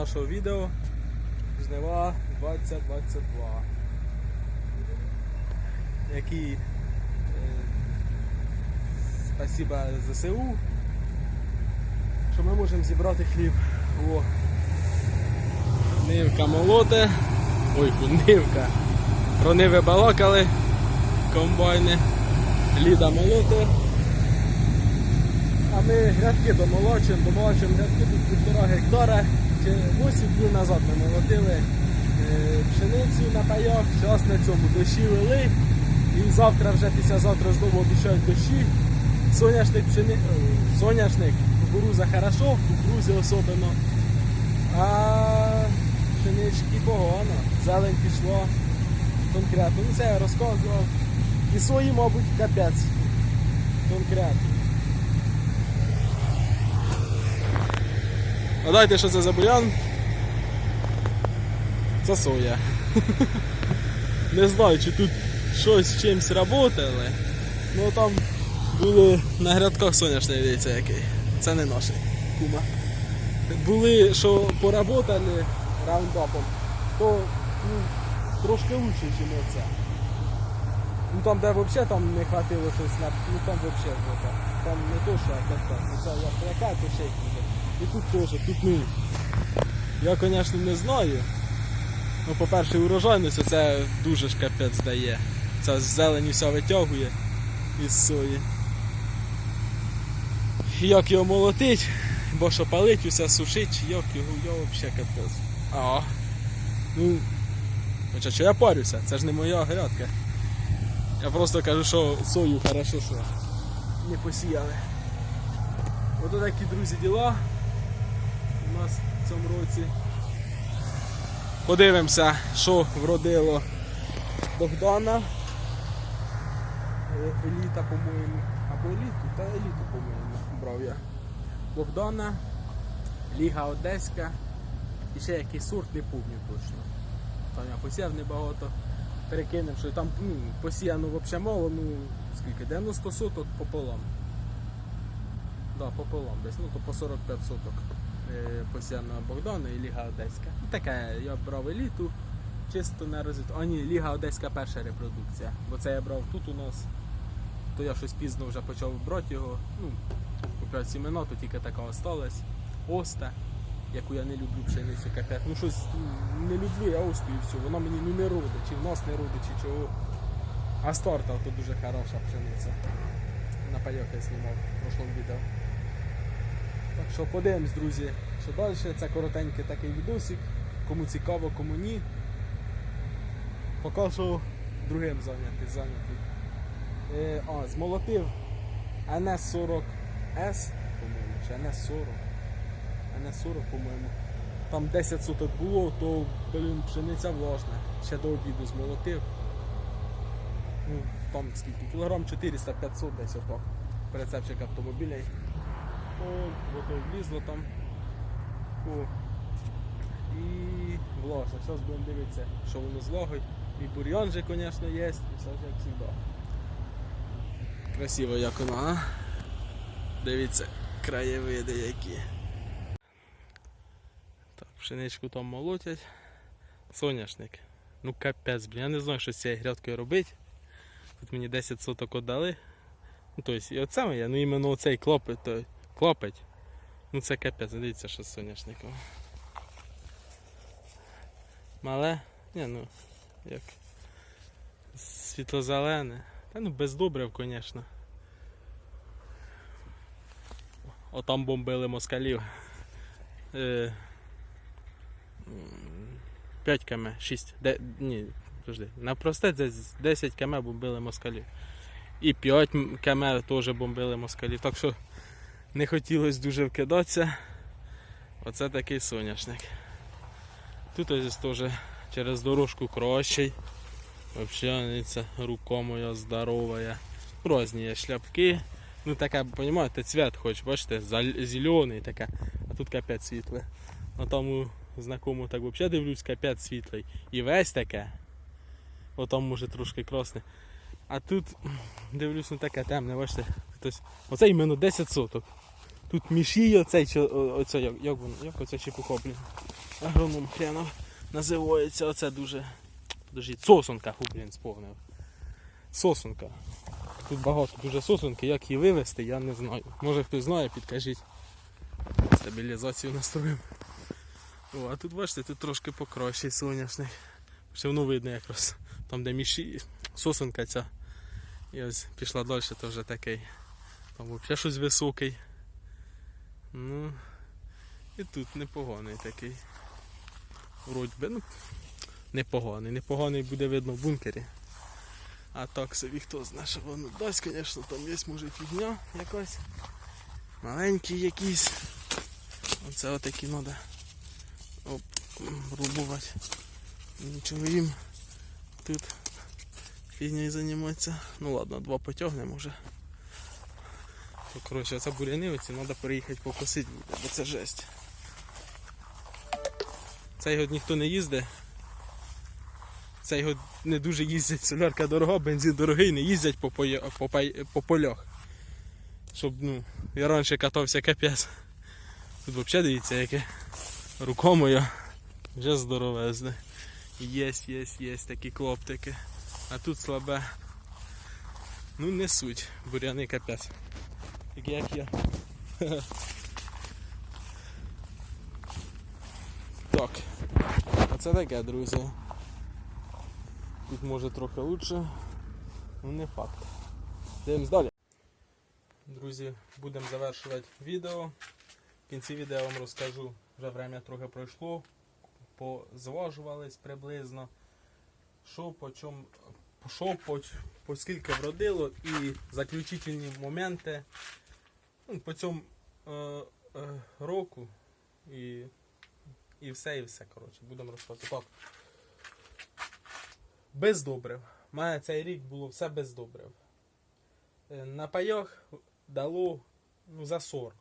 нашого відео Жнива 2022. Які е, спасіба ЗСУ, що ми можемо зібрати хліб. О. Нивка молоте. Ой, нивка. Про ниви балакали. Комбайни. Ліда молоте. А ми грядки домолочимо, домолочимо грядки тут півтора гектара. Ще 8 днів назад ми молотили е, пшеницю на пайок, зараз на цьому дощі вели. І завтра вже післязавтра знову обіцяють дощі. Соняшник пшени... е, соняшник, кукуруза хорошо, кукурузі особливо. А пшенички погано, зелень пішла конкретно. Ну це я розказував. І сої, мабуть, капець. Конкретно. А дайте, що це за бурян? Це соя. Не знаю, чи тут щось чимось працювали. Ну там були на грядках соняшний, дивіться який. Це не наш кума. Були, що поработали раундапом, то ну, трошки лучше, ніж оце. Ну там, де взагалі там не хватило щось. Ну там взагалі. Там не то, що капець, це як яка, то ще й. І тут теж, тут ну. Я, звісно, не знаю. Ну, по-перше, урожайність це дуже ж капець дає. Це зелені все витягує із сої. Як його молотить, бо що палить, усе сушить, як його, я взагалі капець. А. Ну. Хоча що я парюся, це ж не моя грядка. Я просто кажу, що сою хорошо, що не посіяли. Ото такі, друзі, діла у нас в цьому році. Подивимося, що вродило Богдана. Е, Еліта, по-моєму. Або еліту, та еліту, по-моєму, брав я. Богдана, Ліга Одеська. І ще якийсь сорт, не пам'ятаю точно. Там я посіяв небагато. Перекинув, що там ну, посіяно взагалі мало, ну скільки? 90 соток пополам. Да, пополам десь, ну то по 45 соток е, посіяно Богдана і Ліга Одеська. Таке, я брав еліту, чисто на розвитку. А ні, Ліга Одеська перша репродукція. Бо це я брав тут у нас. То я щось пізно вже почав брати його. Ну, купляв сімена, то тільки така осталась. Оста, яку я не люблю пшеницю капець. Ну щось не люблю, я осту і все. Вона мені ну, не родить, чи в нас не родить, чи чого. А старта то дуже хороша пшениця. На пайок я знімав в прошлому відео. Так що подивимось, друзі, що далі. Це коротенький такий відосик. Кому цікаво, кому ні. Поки що другим зайнятий, зайнятий. Е, а, змолотив NS40S, по-моєму, чи NS40. NS40, по-моєму. Там 10 суток було, то блін, пшениця влажна. Ще до обіду змолотив. Ну, там скільки? Кілограм 400-500 десь отак. Прицепчик автомобілей. О, ото влізло там. О. І влажно. Зараз будемо дивитися, що воно злагодить. І бур'ян же, звісно, є, і все ж як завжди. Красиво як воно, а? Дивіться, краєвиди які. Так, пшеничку там молотять. Соняшник. Ну капець, блін, я не знаю, що з цією грядкою робити. Тут мені 10 соток віддали. Ну, тобто, і оце моє, ну іменно оцей клопить, клопить. Ну це капець, дивіться, що з соняшником. Мале? Ні, ну, як. Світло-зелене. Та ну без добрив, звісно. Отам бомбили москалів. Е, 5 км, 6. Де, ні, подожди. На просте десь 10 км бомбили москалів. І 5 км теж бомбили москалів. Так що не хотілося дуже вкидатися. Оце такий соняшник. Тут ось теж через дорожку кращий. Взагалі рука моя здорова. Розні є шляпки. Ну таке, розумієте, цвет хоч, бачите, зелений таке, а тут капець світле. А там у так взагалі дивлюсь, капець світлий. І весь таке. Отам може трошки красне. А тут дивлюсь, ну таке темне, бачите. Хтось... Оце іменно 10 соток. Тут міші оцей, оце, як, як воно, як оце чепуха, блін. агроном хренов називається. Оце дуже. Подожди, сосунка, фу, блін, сповнив. Сосунка. Тут багато дуже сосунки, як її вивезти, я не знаю. Може хтось знає, підкажіть. Стабілізацію настроїмо. О, а тут бачите, тут трошки покраще соняшник. Все воно видно якраз. Там де міші, сосунка ця. І ось пішла далі, то вже такий. Там взагалі щось високий. Ну. І тут непоганий такий. Вроді би, ну, непоганий. Непоганий буде видно в бункері. А так собі хто знає, що воно дасть, звісно, там є може фігня якась. Маленький якийсь. Оце отакі треба. Рубувати. Нічого їм тут фігнею займатися. Ну ладно, два потягнемо вже. То, коротше, оце буряни оці треба переїхати покосити бо це жесть. Цей год ніхто не їздить. Цей год не дуже їздять, солярка дорога, бензин дорогий, не їздять по, по, пай- по полях. Щоб, ну, я раніше катався капець. Тут взагалі дивіться, яке рука моя вже здоровезне. Єсть, єсть, єсть такі клоптики. А тут слабе. Ну не суть, буряни капець. Такі як я. Так. Оце таке, друзі. Тут може трохи лучше, ну не факт. Дивимось далі. Друзі, будемо завершувати відео. В кінці відео я вам розкажу, вже время трохи пройшло, позважувались приблизно, що по чому, що по, по скільки вродило і заключительні моменти ну, по цьому е, е, року і, і все, і все. Коротше, будемо розказувати. Так. Без добрив. У мене цей рік було все без добрив. Е, На пайох дало ну, за 40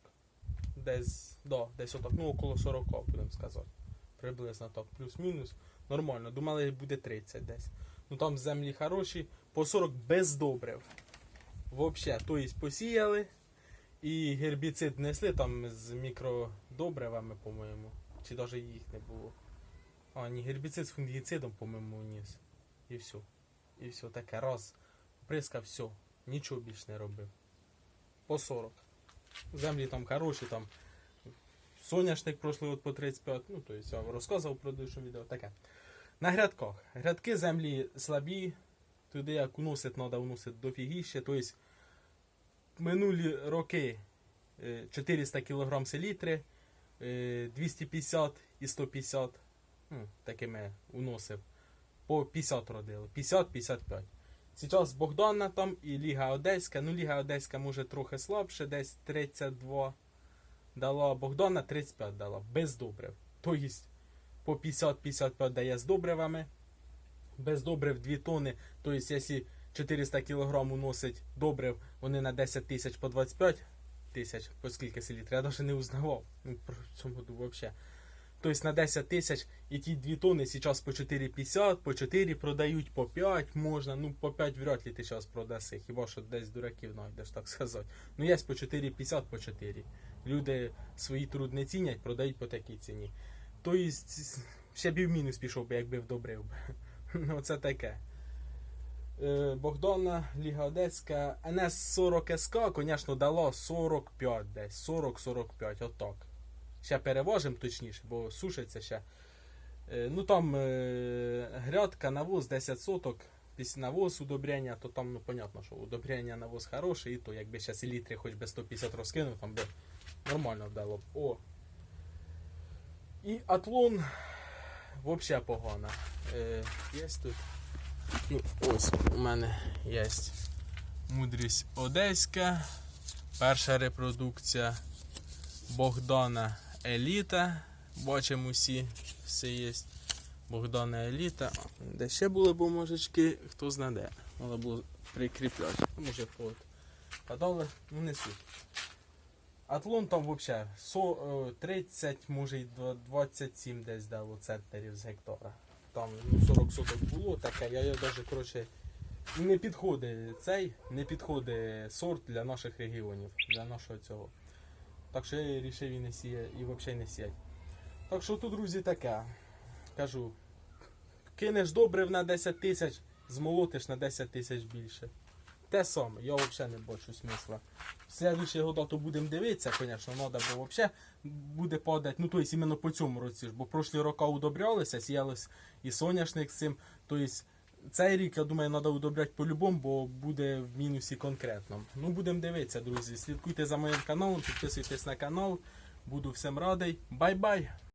десь, да, десь отак, ну около 40, будемо сказати. Приблизно так, плюс-мінус. Нормально. Думали, буде 30 десь. Ну там землі хороші, по 40 без добрив. Взагалі, тобто посіяли і гербіцид несли там з мікродобривами, по-моєму. Чи навіть їх не було. А, ні, гербіцид з фунгіцидом, по-моєму, ніс. І все. І все таке. Раз. Приска, все. Нічого більш не робив. По 40. Землі там хороші, там соняшник пройшли от по 35, ну то есть я вам розказував про душу відео, таке. На грядках. Грядки землі слабі, туди як уносить, треба уносити дофігіще. Тобто минулі роки е, 400 кг селітри, е, 250 і 150, ну, такими уносив. По 50 родили, 50-55. Зараз Богдана там і Ліга Одеська. Ну, Ліга Одеська може трохи слабше, десь 32 дала, Богдана 35 дала, без добрив. Тобто по 50-55 дає з добривами, без добрив 2 тони. Тобто, якщо 400 кг уносить добрив, вони на 10 тисяч по 25 тисяч, по скільки селітр, я навіть не узнавав. Ну, про цьому взагалі. Тобто на 10 тисяч і ті 2 тони зараз по 4,50, по 4 продають, по 5 можна. Ну по 5 вряд ли ти зараз продаси. Хіба що десь дураків знайдеш, так сказати. Ну є по 4,50, по 4. Люди свої труд не цінять, продають по такій ціні. Тобто ще б і в мінус пішов би, якби вдобрив. Ну це таке. Е, Богдана, Ліга Одеська, НС 40 СК, звісно, дало 45 десь, 40-45, отак. Ще перевожимо точніше, бо сушиться ще. Е, Ну там е, грядка, навоз 10 соток. Після навоз удобрення, то там, ну понятно, що удобрення навоз хороший, і то якби ще селітри хоч би 150 розкинув, там би нормально вдало. О. І атлон взагалі погано. Е, є тут. Ну, ось у мене є мудрість Одеська. Перша репродукція Богдана Еліта. Бачимо усі, все є. Богдана Еліта. Де ще були бумажечки, хто знайде. Треба було прикріпляти. А Може от. Подали, ну не суть. Атлон там взагалі 30, може й 27 десь дало центнерів з гектара. Там ну, 40 соток було таке, я навіть коротше, не підходить цей, не підходить сорт для наших регіонів, для нашого цього. Так що я вирішив і не сіяти, і взагалі не сіяти. Так що тут, друзі, таке. Кажу. Кинеш добрив на 10 тисяч, змолотиш на 10 тисяч більше. Те саме, я взагалі не бачу смисла. В следующий года то будемо дивитися, звісно, треба, бо взагалі буде падати, ну тобто іменно по цьому році ж, бо прошлі роки удобрялися, сіялось і соняшник з цим. Тобто цей рік, я думаю, треба удобряти по-любому, бо буде в мінусі конкретно. Ну, будемо дивитися, друзі. Слідкуйте за моїм каналом, підписуйтесь на канал. Буду всім радий. Бай-бай!